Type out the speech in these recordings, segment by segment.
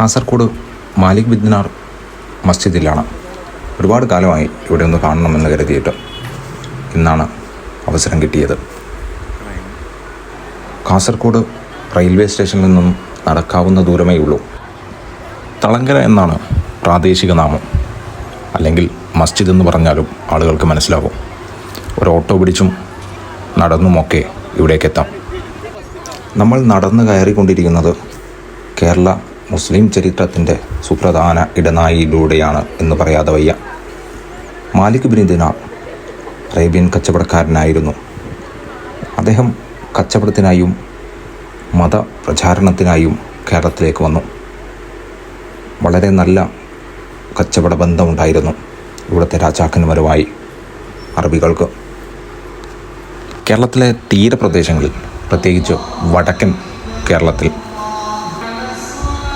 കാസർഗോഡ് മാലിക് ബിദ്നാർ മസ്ജിദിലാണ്. ഒരുപാട് കാലമായി ഇവിടെ ഒന്ന് കാണണമെന്ന് കരുതിയിട്ട് ഇന്നാണ് അവസരം കിട്ടിയത്. കാസർഗോഡ് റെയിൽവേ സ്റ്റേഷനിൽ നിന്നും നടക്കാവുന്ന ദൂരമേ ഉള്ളൂ. തളങ്കര എന്നാണ് പ്രാദേശിക നാമം. അല്ലെങ്കിൽ മസ്ജിദ് എന്ന് പറഞ്ഞാലും ആളുകൾക്ക് മനസ്സിലാവും. ഒരു ഓട്ടോ പിടിച്ചും നടന്നുമൊക്കെ ഇവിടേക്കെത്താം. നമ്മൾ നടന്നു കയറിക്കൊണ്ടിരിക്കുന്നത് കേരള മുസ്ലിം ചരിത്രത്തിന്റെ സുപ്രധാന ഇടനാഴിയിലൂടെയാണ് എന്ന് പറയാതെ വയ്യ. മാലിക് ബിൻ ദിനാർ അറേബ്യൻ കച്ചവടക്കാരനായിരുന്നു. അദ്ദേഹം കച്ചവടത്തിനായും മതപ്രചാരണത്തിനായും കേരളത്തിലേക്ക് വന്നു. വളരെ നല്ല കച്ചവട ബന്ധമുണ്ടായിരുന്നു ഇവിടുത്തെ രാജാക്കന്മാരുമായി അറബികൾക്ക്. കേരളത്തിലെ തീരപ്രദേശങ്ങളിൽ പ്രത്യേകിച്ച് വടക്കൻ കേരളത്തിൽ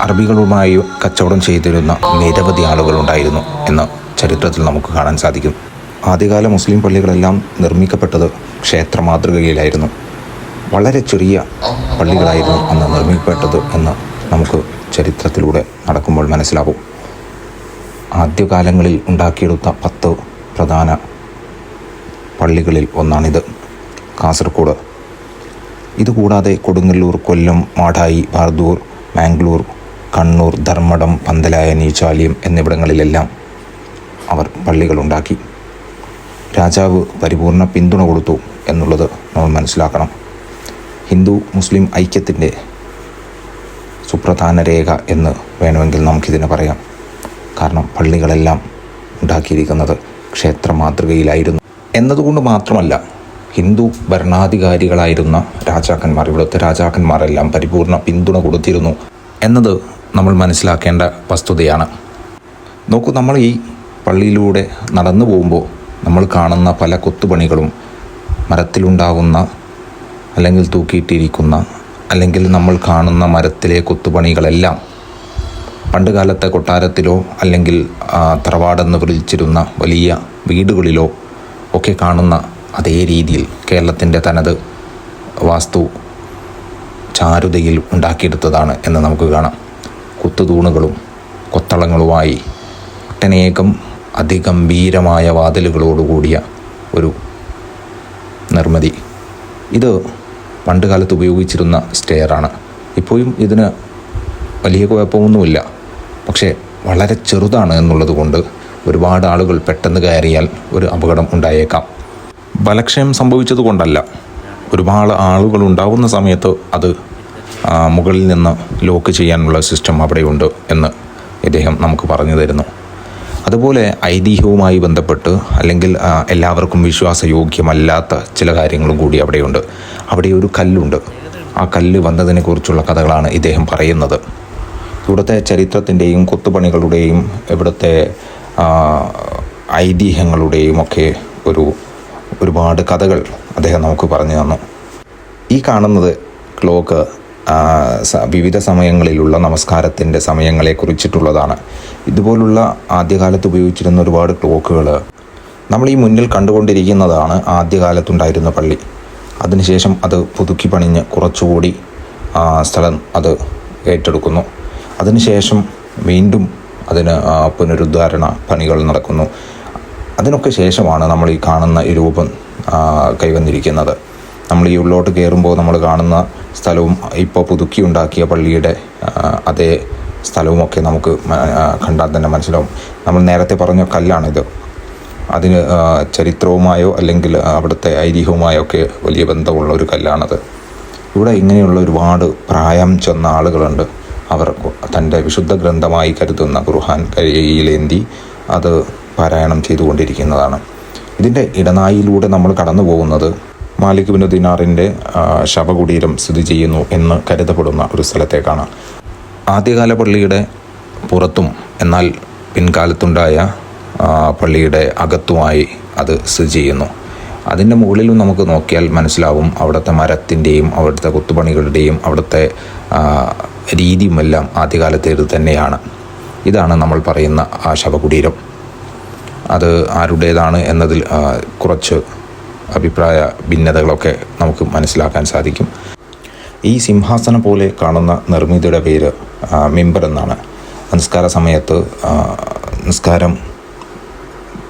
അറബികളുമായി കച്ചവടം ചെയ്തിരുന്ന നിരവധി ആളുകളുണ്ടായിരുന്നു എന്ന് ചരിത്രത്തിൽ നമുക്ക് കാണാൻ സാധിക്കും. ആദ്യകാല മുസ്ലിം പള്ളികളെല്ലാം നിർമ്മിക്കപ്പെട്ടത് ക്ഷേത്ര മാതൃകയിലായിരുന്നു. വളരെ ചെറിയ പള്ളികളായിരുന്നു അന്ന് നിർമ്മിക്കപ്പെട്ടത് എന്ന് നമുക്ക് ചരിത്രത്തിലൂടെ നടക്കുമ്പോൾ മനസ്സിലാവും. ആദ്യകാലങ്ങളിൽ ഉണ്ടാക്കിയെടുത്ത പത്ത് പ്രധാന പള്ളികളിൽ ഒന്നാണിത് കാസർഗോഡ് ഇതുകൂടാതെ കൊടുങ്ങല്ലൂർ കൊല്ലം മാടായി ബാർദൂർ മാംഗ്ലൂർ കണ്ണൂർ ധർമ്മടം പന്തലായ നീചാലിയം എന്നിവിടങ്ങളിലെല്ലാം അവർ പള്ളികളുണ്ടാക്കി. രാജാവ് പരിപൂർണ പിന്തുണ കൊടുത്തു എന്നുള്ളത് നമ്മൾ മനസ്സിലാക്കണം. ഹിന്ദു മുസ്ലിം ഐക്യത്തിന്റെ സുപ്രധാന രേഖ എന്ന് വേണമെങ്കിൽ നമുക്കിതിനെ പറയാം. കാരണം പള്ളികളെല്ലാം ഉണ്ടാക്കിയിരിക്കുന്നത് ക്ഷേത്ര മാതൃകയിലായിരുന്നു. എന്നതുകൊണ്ട് മാത്രമല്ല ഹിന്ദു ഭരണാധികാരികളായിരുന്ന രാജാക്കന്മാർ ഇവിടുത്തെ രാജാക്കന്മാരെല്ലാം പരിപൂർണ പിന്തുണ കൊടുത്തിരുന്നു. എന്നത് നമ്മൾ മനസ്സിലാക്കേണ്ട വസ്തുതയാണ്. നോക്കൂ നമ്മൾ ഈ പള്ളിയിലൂടെ നടന്നു പോകുമ്പോൾ നമ്മൾ കാണുന്ന പല കൊത്തുപണികളും മരത്തിലുണ്ടാകുന്ന അല്ലെങ്കിൽ തൂക്കിയിട്ടിരിക്കുന്ന അല്ലെങ്കിൽ നമ്മൾ കാണുന്ന മരത്തിലെ കൊത്തുപണികളെല്ലാം പണ്ട് കാലത്തെ കൊട്ടാരത്തിലോ അല്ലെങ്കിൽ തറവാടെന്ന് വിളിച്ചിരുന്ന വലിയ വീടുകളിലോ ഒക്കെ കാണുന്ന അതേ രീതിയിൽ കേരളത്തിന്റെ തനത് വാസ്തു ചാരുതയിൽ ഉണ്ടാക്കിയെടുത്തതാണ് എന്ന് നമുക്ക് കാണാം. കുത്തുതൂണുകളും കൊത്തളങ്ങളുമായി ഒട്ടനേകം അതിഗംഭീരമായ വാതിലുകളോടുകൂടിയ ഒരു നിർമ്മിതി. ഇത് പണ്ട് കാലത്ത് ഉപയോഗിച്ചിരുന്ന സ്റ്റെയറാണ്. ഇപ്പോഴും ഇതിന് വലിയ കുഴപ്പമൊന്നുമില്ല. പക്ഷേ വളരെ ചെറുതാണ് എന്നുള്ളതുകൊണ്ട് ഒരുപാട് ആളുകൾ പെട്ടെന്ന് കയറിയാൽ ഒരു അപകടം ഉണ്ടായേക്കാം. ബലക്ഷയം സംഭവിച്ചതുകൊണ്ടല്ല. ഒരുപാട് ആളുകൾ ഉണ്ടാവുന്ന സമയത്ത് അത് മുകളിൽ നിന്ന് ലോക്ക് ചെയ്യാനുള്ള സിസ്റ്റം അവിടെയുണ്ട് എന്ന് ഇദ്ദേഹം നമുക്ക് പറഞ്ഞു തരുന്നു. അതുപോലെ ഐതിഹ്യവുമായി ബന്ധപ്പെട്ട് അല്ലെങ്കിൽ എല്ലാവർക്കും വിശ്വാസയോഗ്യമല്ലാത്ത ചില കാര്യങ്ങളും കൂടി അവിടെയുണ്ട്. അവിടെ ഒരു കല്ലുണ്ട്. ആ കല്ല് വന്നതിനെക്കുറിച്ചുള്ള കഥകളാണ് ഇദ്ദേഹം പറയുന്നത്. ഇവിടുത്തെ ചരിത്രത്തിന്റെയും കൊത്തുപണികളുടെയും ഇവിടുത്തെ ഐതിഹ്യങ്ങളുടെയും ഒക്കെ ഒരു ഒരുപാട് കഥകൾ അദ്ദേഹം നമുക്ക് പറഞ്ഞു തന്നു. ഈ കാണുന്നത് ക്ലോക്ക് വിവിധ സമയങ്ങളിലുള്ള നമസ്കാരത്തിന്റെ സമയങ്ങളെ കുറിച്ചിട്ടുള്ളതാണ് ഇതുപോലുള്ള ആദ്യകാലത്ത് ഉപയോഗിച്ചിരുന്ന ഒരുപാട് ക്ലോക്കുകൾ നമ്മൾ ഈ മുന്നിൽ കണ്ടുകൊണ്ടിരിക്കുന്നതാണ് ആദ്യകാലത്തുണ്ടായിരുന്ന പള്ളി. അതിനുശേഷം അത് പുതുക്കി പണിഞ്ഞ് കുറച്ചുകൂടി സ്ഥലം അത് ഏറ്റെടുക്കുന്നു. അതിനുശേഷം വീണ്ടും അതിന് പുനരുദ്ധാരണ പണികൾ നടക്കുന്നു. അതിനൊക്കെ ശേഷമാണ് നമ്മൾ ഈ കാണുന്ന ഈ രൂപം കൈവന്നിരിക്കുന്നത്. നമ്മൾ ഈ ഉള്ളോട്ട് കയറുമ്പോൾ നമ്മൾ കാണുന്ന സ്ഥലവും ഇപ്പോൾ പുതുക്കി ഉണ്ടാക്കിയ പള്ളിയുടെ അതേ സ്ഥലവുമൊക്കെ നമുക്ക് കണ്ടാൽ തന്നെ മനസ്സിലാവും. നമ്മൾ നേരത്തെ പറഞ്ഞ കല്ലാണിത്. അതിന് ചരിത്രവുമായോ അല്ലെങ്കിൽ അവിടുത്തെ ഐതിഹ്യവുമായോ ഒക്കെ വലിയ ബന്ധമുള്ള ഒരു കല്ലാണത്. ഇവിടെ ഇങ്ങനെയുള്ള ഒരുപാട് പ്രായം ചെന്ന ആളുകളുണ്ട്. അവർ തന്റെ വിശുദ്ധ ഗ്രന്ഥമായി കരുതുന്ന ഖുർഹാൻ കരയിലേന്തി അത് പാരായണം ചെയ്തുകൊണ്ടിരിക്കുന്നതാണ്. ഇതിന്റെ ഇടനായിലൂടെ നമ്മൾ കടന്നു പോകുന്നത് മാലിക് ബിൻ ദിനാറിന്റെ ശവകുടീരം സ്ഥിതി ചെയ്യുന്നു എന്ന് കരുതപ്പെടുന്ന ഒരു സ്ഥലത്തേക്കാണ്. ആദ്യകാല പള്ളിയുടെ പുറത്തും എന്നാൽ പിൻകാലത്തുണ്ടായ പള്ളിയുടെ അകത്തുമായി അത് സ്ഥിതി ചെയ്യുന്നു. അതിന്റെ മുകളിലും നമുക്ക് നോക്കിയാൽ മനസ്സിലാവും അവിടുത്തെ മരത്തിന്റെയും അവിടുത്തെ കുത്തുപണികളുടെയും അവിടുത്തെ രീതിയുമെല്ലാം ആദ്യകാലത്തേത് തന്നെയാണ്. ഇതാണ് നമ്മൾ പറയുന്ന ആ ശവകുടീരം. അത് ആരുടേതാണ് എന്നതിൽ കുറച്ച് അഭിപ്രായ ഭിന്നതകളൊക്കെ നമുക്ക് മനസ്സിലാക്കാൻ സാധിക്കും. ഈ സിംഹാസനം പോലെ കാണുന്ന നിർമ്മിതിയുടെ പേര് മെമ്പർ എന്നാണ്. നിസ്കാര സമയത്ത് നിസ്കാരം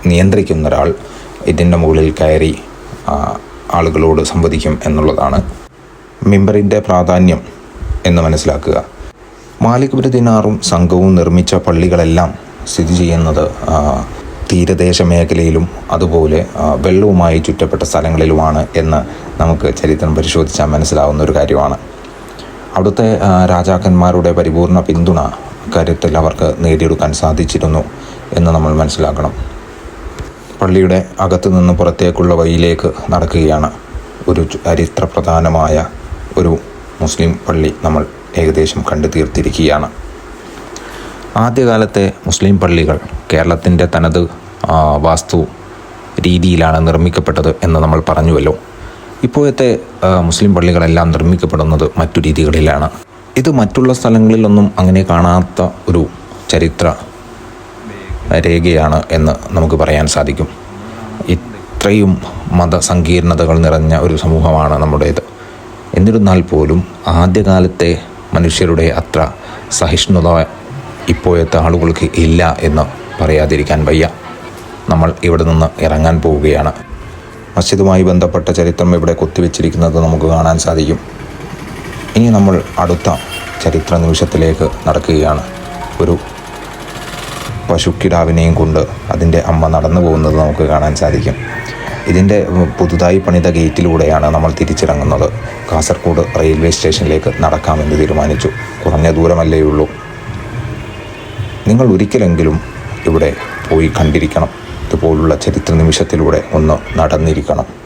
നിയന്ത്രിക്കുന്ന ഒരാൾ ഇതിന്റെ മുകളിൽ കയറി ആളുകളോട് സംവദിക്കും എന്നുള്ളതാണ് മിമ്പറിന്റെ പ്രാധാന്യം എന്ന് മനസ്സിലാക്കുക. മാലിക് ദിനാറും സംഘവും നിർമ്മിച്ച പള്ളികളെല്ലാം സ്ഥിതി ചെയ്യുന്നത് തീരദേശ മേഖലയിലും അതുപോലെ വെള്ളവുമായി ചുറ്റപ്പെട്ട സ്ഥലങ്ങളിലുമാണ് എന്ന് നമുക്ക് ചരിത്രം പരിശോധിച്ചാൽ മനസ്സിലാവുന്ന ഒരു കാര്യമാണ്. അവിടുത്തെ രാജാക്കന്മാരുടെ പരിപൂർണ പിന്തുണ കാര്യത്തിൽ അവർക്ക് നേടിയെടുക്കാൻ സാധിച്ചിരുന്നു എന്ന് നമ്മൾ മനസ്സിലാക്കണം. പള്ളിയുടെ അകത്തു നിന്ന് പുറത്തേക്കുള്ള വഴിയിലേക്ക് നടക്കുകയാണ് ഒരു ചരിത്ര പ്രധാനമായ ഒരു മുസ്ലിം പള്ളി നമ്മൾ ഏകദേശം കണ്ടു തീർത്തിരിക്കുകയാണ് ആദ്യകാലത്തെ മുസ്ലിം പള്ളികൾ കേരളത്തിന്റെ തനത് വാസ്തു രീതിയിലാണ് നിർമ്മിക്കപ്പെട്ടത് എന്ന് നമ്മൾ പറഞ്ഞുവല്ലോ. ഇപ്പോഴത്തെ മുസ്ലിം പള്ളികളെല്ലാം നിർമ്മിക്കപ്പെടുന്നത് മറ്റു രീതികളിലാണ്. ഇത് മറ്റുള്ള സ്ഥലങ്ങളിലൊന്നും അങ്ങനെ കാണാത്ത ഒരു ചരിത്ര രേഖയാണ് എന്ന് നമുക്ക് പറയാൻ സാധിക്കും. ഇത്രയും മതസങ്കീർണതകൾ നിറഞ്ഞ ഒരു സമൂഹമാണ് നമ്മുടേത്. എന്നിരുന്നാൽ പോലും ആദ്യകാലത്തെ മനുഷ്യരുടെ അത്ര സഹിഷ്ണുത ഇപ്പോഴത്തെ ആളുകൾക്ക് ഇല്ല എന്ന് പറയാതിരിക്കാൻ വയ്യ. നമ്മൾ ഇവിടെ നിന്ന് ഇറങ്ങാൻ പോവുകയാണ്. മസ്ജിദുമായി ബന്ധപ്പെട്ട ചരിത്രം ഇവിടെ കൊത്തിവെച്ചിരിക്കുന്നത് നമുക്ക് കാണാൻ സാധിക്കും. ഇനി നമ്മൾ അടുത്ത ചരിത്ര നിമിഷത്തിലേക്ക് നടക്കുകയാണ്. ഒരു പശുക്കിടാവിനെയും കൊണ്ട് അതിന്റെ അമ്മ നടന്നു പോകുന്നത് നമുക്ക് കാണാൻ സാധിക്കും. ഇതിന്റെ പുതുതായി പണിത ഗേറ്റിലൂടെയാണ് നമ്മൾ തിരിച്ചിറങ്ങുന്നത്. കാസർഗോഡ് റെയിൽവേ സ്റ്റേഷനിലേക്ക് നടക്കാമെന്ന് തീരുമാനിച്ചു. കുറഞ്ഞ ദൂരമല്ലേ ഉള്ളൂ. നിങ്ങൾ ഒരിക്കലെങ്കിലും ഇവിടെ പോയി കണ്ടിരിക്കണം. ഇതുപോലുള്ള ചരിത്ര നിമിഷത്തിലൂടെ ഒന്ന് നടന്നിരിക്കണം.